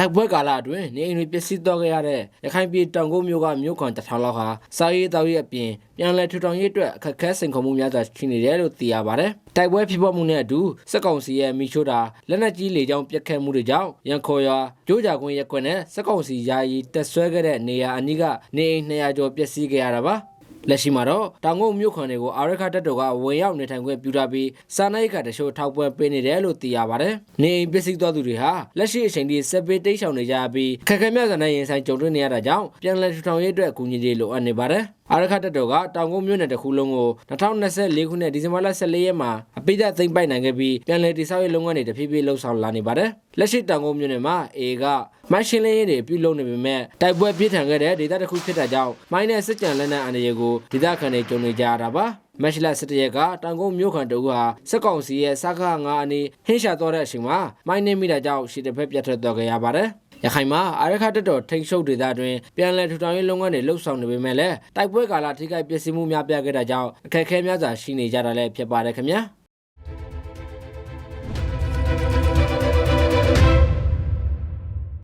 တိုက်ပွဲကာလအတွင်းနေအိမ်တွေပျက်စီးသွားခဲ့ရတဲ့ရခိုင်ပြည်တောင်ကုန်းမြို့ကမြို့ခွန်တစ်ထောင်လောက်ဟာစာရေးတောက်ရေးအပြင်ပြန်လည်ထူထောင်ရေးအတွက်အခက်အခဲစိန်ခေါ်မှုများစွာရှိနေတယ်လို့သိရပါတယ်။တိုက်ပွဲဖြစ်ပေါ်မှုနဲ့အတူစက်ကောင်စီရဲ့မိရှို့တာလက်နက်ကြီးလေကြောင်းပစ်ခတ်မှုတွေကြောင့်ရန်ခေါ်ရွာကြိုးကြကွင်းရက်ကွက်နဲ့စက်ကောင်စီယာယီတက်ဆွဲခဲ့တဲ့နေရာအနီးကနေအိမ်200ကျော်ပျက်စီးခဲ့ရတာပါ။ လက်ရှိမှာတော့တောင်ကုန်းမြို့ခွန်တွေကိုအာရခတက်တော်ကဝင်ရောက်နေထိုင်ခွင့်ပြုထားပြီးစာနာရေးကတချို့ထောက်ပွဲပေးနေတယ်လို့သိရပါတယ်။နေအိမ်ပစ္စည်းသွားသူတွေဟာလက်ရှိအချိန်ထိစက်ပေးတိတ်ဆောင်နေကြပြီးခက်ခဲမြတ်စွာနဲ့ရင်ဆိုင်ကြုံတွေ့နေရတာကြောင့်ပြန်လည်ထူထောင်ရေးအတွက်အကူအညီတွေလိုအပ်နေပါတယ်။ အာရခတက်တော်ကတောင်ကုန်းမြို့နယ်တစ်ခုလုံးကို2024ခုနှစ်ဒီဇင်ဘာလ14ရက်မှာအပိသက်သိမ်းပိုက်နိုင်ခဲ့ပြီးပြန်လည်တည်ဆောက်ရေးလုပ်ငန်းတွေတဖြည်းဖြည်းလှုပ်ဆောင်လာနေပါတယ်။လက်ရှိတောင်ကုန်းမြို့နယ်မှာအေကမိုင်းရှင်းလင်းရေးတွေပြုလုပ်နေပေမဲ့တိုက်ပွဲပြင်းထန်ခဲ့တဲ့ဒေသတစ်ခုဖြစ်တာကြောင့်မိုင်းနဲ့စစ်ကြံလက်နက်အန္တရာယ်ကိုဒေသခံတွေကြုံနေကြရတာပါ။မက်ရှလာစစ်တရက်ကတောင်ကုန်းမြို့ခံတို့ကစက်ကောင်စီရဲ့စကားငါအနီးဟင်းရှာတော့တဲ့အချိန်မှာမိုင်းနေမိတာကြောင့်ရှီတစ်ဖက်ပြတ်ထွက်သွားခဲ့ရပါတယ်။ ရခိုင်မှာအာရခတက်တော်ထိန်ရှုပ်ဒေသတွင်ပြန်လည်ထူထောင်ရေးလုပ်ငန်းတွေလှုပ်ဆောင်နေပေမဲ့လည်းတိုက်ပွဲကာလထိခိုက်ပျက်စီးမှုများပြားခဲ့တာကြောင့်အခက်အခဲများစွာရှိနေကြတာလည်းဖြစ်ပါတယ်ခင်ဗျာ။